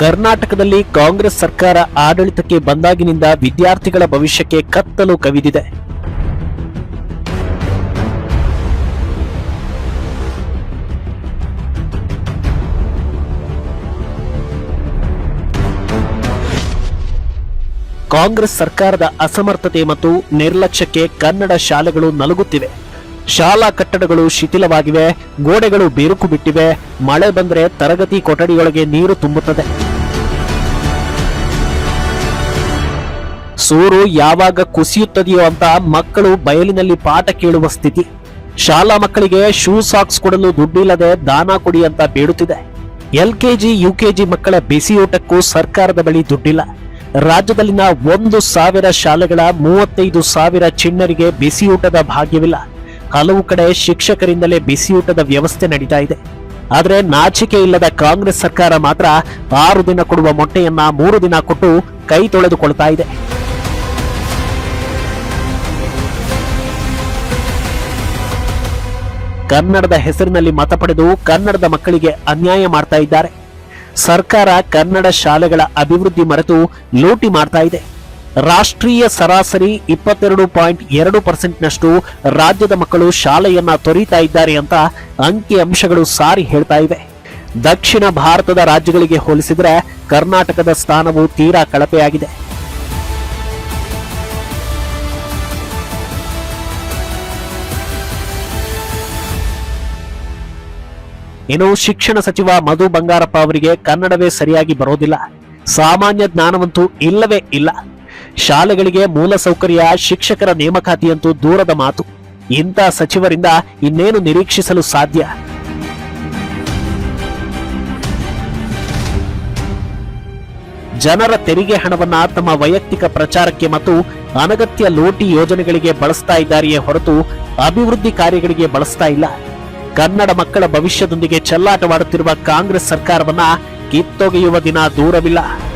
ಕರ್ನಾಟಕದಲ್ಲಿ ಕಾಂಗ್ರೆಸ್ ಸರ್ಕಾರ ಆಡಳಿತಕ್ಕೆ ಬಂದಾಗಿನಿಂದ ವಿದ್ಯಾರ್ಥಿಗಳ ಭವಿಷ್ಯಕ್ಕೆ ಕತ್ತಲು ಕವಿದಿದೆ. ಕಾಂಗ್ರೆಸ್ ಸರ್ಕಾರದ ಅಸಮರ್ಥತೆ ಮತ್ತು ನಿರ್ಲಕ್ಷ್ಯಕ್ಕೆ ಕನ್ನಡ ಶಾಲೆಗಳು ನಲುಗುತ್ತಿವೆ. ಶಾಲಾ ಕಟ್ಟಡಗಳು ಶಿಥಿಲವಾಗಿವೆ, ಗೋಡೆಗಳು ಬಿರುಕು ಬಿಟ್ಟಿವೆ, ಮಳೆ ಬಂದರೆ ತರಗತಿ ಕೊಠಡಿಯೊಳಗೆ ನೀರು ತುಂಬುತ್ತದೆ. ಸೂರು ಯಾವಾಗ ಕುಸಿಯುತ್ತದೆಯೋ ಅಂತ ಮಕ್ಕಳು ಬಯಲಿನಲ್ಲಿ ಪಾಠ ಕೇಳುವ ಸ್ಥಿತಿ. ಶಾಲಾ ಮಕ್ಕಳಿಗೆ ಶೂ ಸಾಕ್ಸ್ ಕೊಡಲು ದುಡ್ಡಿಲ್ಲದೆ ದಾನ ಕೊಡಿ ಅಂತ ಬೇಡುತ್ತಿದೆ. ಎಲ್ಕೆಜಿ, ಯುಕೆಜಿ ಮಕ್ಕಳ ಬಿಸಿಯೂಟಕ್ಕೂ ಸರ್ಕಾರದ ಬಳಿ ದುಡ್ಡಿಲ್ಲ. ರಾಜ್ಯದಲ್ಲಿನ ಒಂದು ಸಾವಿರ ಶಾಲೆಗಳ ಮೂವತ್ತೈದು ಸಾವಿರ ಚಿಣ್ಣರಿಗೆ ಬಿಸಿಯೂಟದ ಭಾಗ್ಯವಿಲ್ಲ. ಹಲವು ಕಡೆ ಶಿಕ್ಷಕರಿಂದಲೇ ಬಿಸಿಯೂಟದ ವ್ಯವಸ್ಥೆ ನಡೀತಾ ಇದೆ. ಆದರೆ ನಾಚಿಕೆ ಇಲ್ಲದ ಕಾಂಗ್ರೆಸ್ ಸರ್ಕಾರ ಮಾತ್ರ ಆರು ದಿನ ಕೊಡುವ ಮೊಟ್ಟೆಯನ್ನ ಮೂರು ದಿನ ಕೊಟ್ಟು ಕೈ ತೊಳೆದುಕೊಳ್ತಾ ಇದೆ. ಕನ್ನಡದ ಹೆಸರಿನಲ್ಲಿ ಮತ ಪಡೆದು ಕನ್ನಡದ ಮಕ್ಕಳಿಗೆ ಅನ್ಯಾಯ ಮಾಡ್ತಾ ಇದ್ದಾರೆ. ಸರ್ಕಾರ ಕನ್ನಡ ಶಾಲೆಗಳ ಅಭಿವೃದ್ಧಿ ಮರೆತು ಲೂಟಿ ಮಾಡ್ತಾ ಇದೆ. ರಾಷ್ಟ್ರೀಯ ಸರಾಸರಿ ಇಪ್ಪತ್ತೆರಡು ಪಾಯಿಂಟ್ ಎರಡು ಪರ್ಸೆಂಟ್ನಷ್ಟು ರಾಜ್ಯದ ಮಕ್ಕಳು ಶಾಲೆಯನ್ನ ತೊರೀತಾ ಇದ್ದಾರೆ ಅಂತ ಅಂಕಿ ಅಂಶಗಳು ಸಾರಿ ಹೇಳ್ತಾ ಇವೆ. ದಕ್ಷಿಣ ಭಾರತದ ರಾಜ್ಯಗಳಿಗೆ ಹೋಲಿಸಿದರೆ ಕರ್ನಾಟಕದ ಸ್ಥಾನವು ತೀರಾ ಕಳಪೆಯಾಗಿದೆ. ಇನ್ನು ಶಿಕ್ಷಣ ಸಚಿವ ಮಧು ಬಂಗಾರಪ್ಪ ಅವರಿಗೆ ಕನ್ನಡವೇ ಸರಿಯಾಗಿ ಬರೋದಿಲ್ಲ. ಸಾಮಾನ್ಯ ಜ್ಞಾನವಂತೂ ಇಲ್ಲವೇ ಇಲ್ಲ. ಶಾಲೆಗಳಿಗೆ ಮೂಲಸೌಕರ್ಯ ಶಿಕ್ಷಕರ ನೇಮಕಾತಿಯಂತೂ ದೂರದ ಮಾತು. ಇಂಥ ಸಚಿವರಿಂದ ಇನ್ನೇನು ನಿರೀಕ್ಷಿಸಲು ಸಾಧ್ಯ? ಜನರ ತೆರಿಗೆ ಹಣವನ್ನ ತಮ್ಮ ವೈಯಕ್ತಿಕ ಪ್ರಚಾರಕ್ಕೆ ಮತ್ತು ಅನಗತ್ಯ ಲೋಟಿ ಯೋಜನೆಗಳಿಗೆ ಬಳಸ್ತಾ ಇದ್ದಾರೆಯೇ ಹೊರತು ಅಭಿವೃದ್ಧಿ ಕಾರ್ಯಗಳಿಗೆ ಬಳಸ್ತಾ ಇಲ್ಲ. ಕನ್ನಡ ಮಕ್ಕಳ ಭವಿಷ್ಯದೊಂದಿಗೆ ಚೆಲ್ಲಾಟವಾಡುತ್ತಿರುವ ಕಾಂಗ್ರೆಸ್ ಸರ್ಕಾರವನ್ನ ಕಿತ್ತೊಗೆಯುವ ದಿನ ದೂರವಿಲ್ಲ.